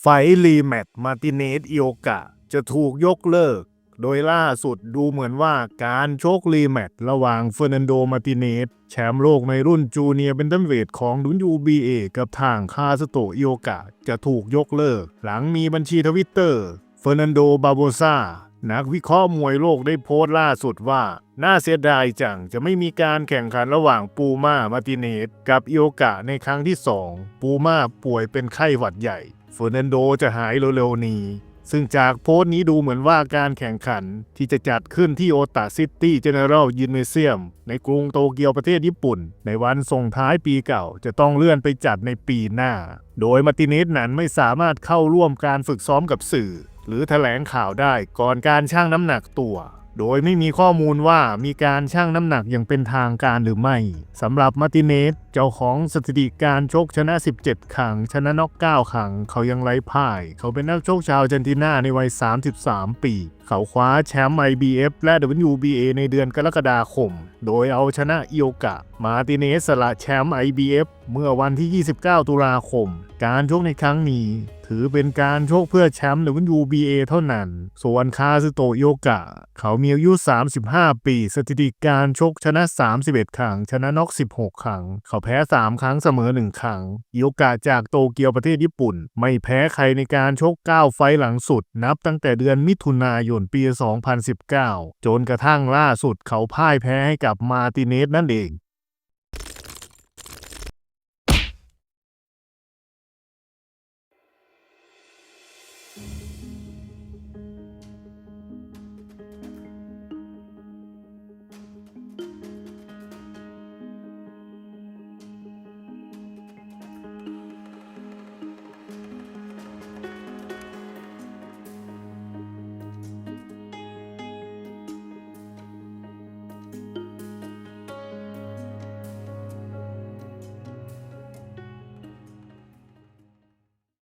ไฟท์รีแมตมาร์ติเนสอิโอกะ จะถูกยกเลิก โดยล่าสุดดูเหมือนว่าการโชกรีแมตระหว่างเฟอร์นันโดมาร์ติเนสแชมป์โลกในรุ่นจูเนียร์เบนตัมเวทของดุนยูบีเอกับทางคาสโตอิโอกะ จะถูกยกเลิก หลังมีบัญชีทวิตเตอร์เฟอร์นันโดบาโบซานักวิเคราะห์มวยโลกได้โพสต์ล่าสุดว่า น่าเสียดายจังจะไม่มีการแข่งขันระหว่างปูมามาร์ติเนสกับอิโอกะในครั้งที่สองปูมาป่วยเป็นไข้หวัดใหญ่ เฟอร์นันโดจะหายเร็วๆนี้ ซึ่งจากโพสต์นี้ดูเหมือนว่าการแข่งขันที่จะจัดขึ้นที่โอตาซิตี้เจเนอเรลยินเมเซียมในกรุงโตเกียวประเทศญี่ปุ่น ในวันส่งท้ายปีเก่าจะต้องเลื่อนไปจัดในปีหน้า โดยมาร์ติเนสนั้นไม่สามารถเข้าร่วมการฝึกซ้อมกับสื่อ หรือแถลงข่าวได้ก่อนการชั่งน้ำหนักตัว โดยไม่มีข้อมูลว่ามีการชั่งน้ำหนักอย่างเป็นทางการหรือไม่สำหรับมาร์ติเนสเจ้าของสถิติการชกชนะ 17 ครั้งชนะน็อก9ครั้งเขายังไร้พ่าย เขาเป็นนักชกชาวอาร์เจนตินาในวัย 33 ปี เขาคว้าแชมป์ IBF และ WBA ในเดือนกรกฎาคม โดยเอาชนะอิโอกะ มาติเนสสละแชมป์ IBF เมื่อวันที่ 29 ตุลาคม การชกในครั้งนี้ถือเป็นการชกเพื่อแชมป์ WBA เท่านั้น ส่วนคาซึโตะอิโอกะ เขามีอายุ 35 ปี สถิติการชกชนะ 31 ครั้ง ชนะน็อก 16 ครั้ง เขาแพ้ 3 ครั้งเสมอ 1 ครั้งอิโอกะจากโตเกียวประเทศญี่ปุ่น ไม่แพ้ใครในการชก 9 ไฟหลังสุด นับตั้งแต่เดือนมิถุนายนปี 2019 จนกระทั่งล่าสุดเขาพ่ายแพ้ให้กับมาติเนสนั่นเอง